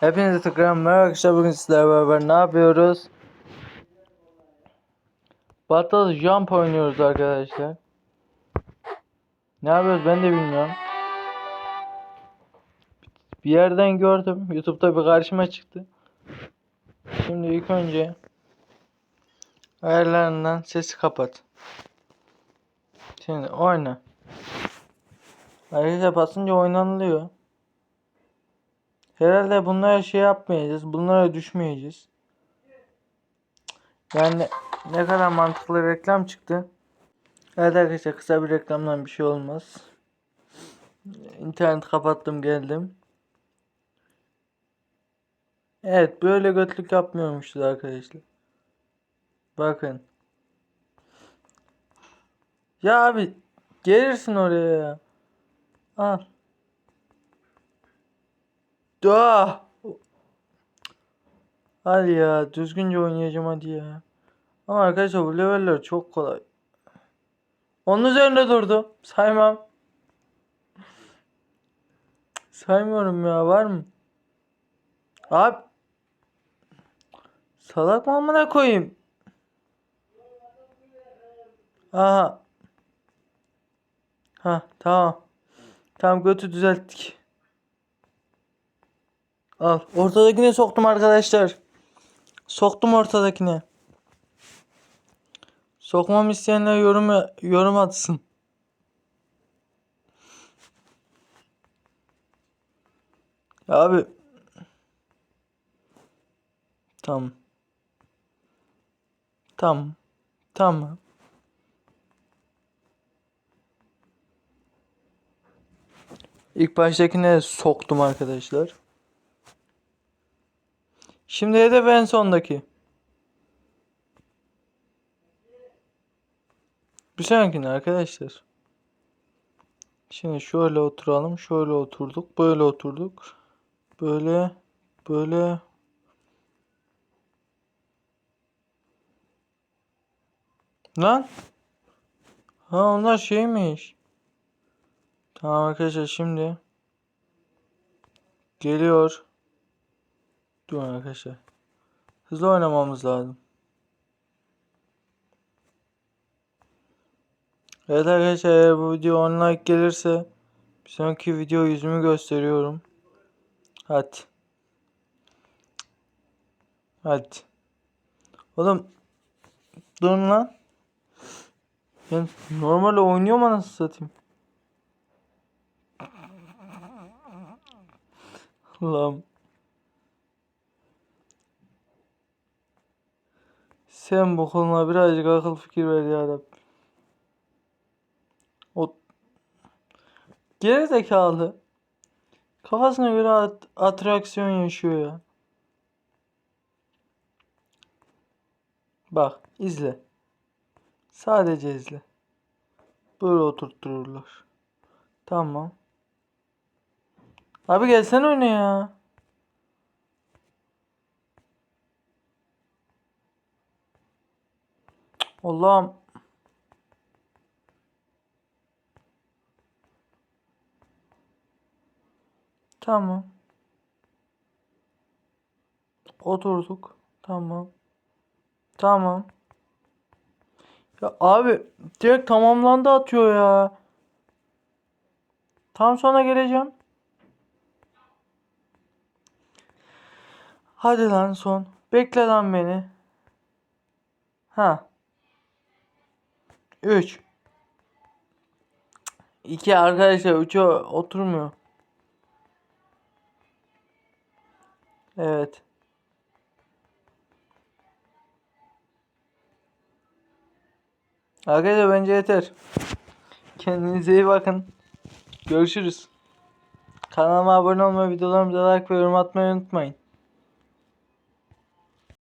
Hepinize tekrar merhaba arkadaşlar bugün sizlerle beraber ne yapıyoruz? Battle Jump oynuyoruz arkadaşlar. Ne yapıyoruz ben de bilmiyorum. Bir yerden gördüm. Youtube'da bir karşıma çıktı. Şimdi ilk önce ayarlarından sesi kapat. Şimdi oyna. Arkadaşlar basınca oynanılıyor. Herhalde bunlara şey yapmayacağız. Bunlara düşmeyeceğiz. Yani ne kadar mantıklı reklam çıktı. Evet arkadaşlar kısa bir reklamdan bir şey olmaz. İnternet kapattım geldim. Evet böyle götlük yapmıyormuşuz arkadaşlar. Bakın. Ya abi gelirsin oraya ya. Al. Dah. Hadi ya düzgünce oynayacağım hadi ya. Ama arkadaşlar bu leveller çok kolay. Onun üzerinde durdu. Saymam. Saymıyorum ya var mı? Abi. Salak mı amına koyayım? Aha. Ha tamam. Tamam götü düzelttik. Al. Ortadakine soktum arkadaşlar. Soktum ortadakine. Sokmam isteyenler yorum yorum atsın. Abi. Tamam. Tamam. Tamam. İlk baştakine soktum arkadaşlar. Şimdi hedef en sondaki. Bir sonrakine arkadaşlar. Şimdi şöyle oturalım. Şöyle oturduk. Böyle oturduk. Böyle. Böyle. Lan. Ha onlar şeymiş. Tamam arkadaşlar şimdi. Geliyor. Dur arkadaşlar. Hızlı oynamamız lazım. Evet arkadaşlar eğer bu video 10 like gelirse bir sonraki video yüzümü gösteriyorum. Hadi. Hadi. Oğlum durun lan. Ben normal oynuyorum anasını satayım. Allah'ım. Sen bu konuda birazcık akıl fikir ver ya Rabbi. O geri zekalı. Kafasına göre at- atraksiyon yaşıyor ya. Bak izle. Sadece izle. Böyle oturttururlar. Tamam. Abi gelsene oyna ya. Allah'ım. Tamam. Oturduk. Tamam. Tamam. Ya abi direkt tamamlandı atıyor ya. Tam sonra geleceğim. Hadi lan son. Bekle lan beni. Ha. 3 2 arkadaşlar 3'e oturmuyor. Evet. Arkadaşlar bence yeter. Kendinize iyi bakın. Görüşürüz. Kanalıma abone olmayı, videolarımıza like ve yorum atmayı unutmayın.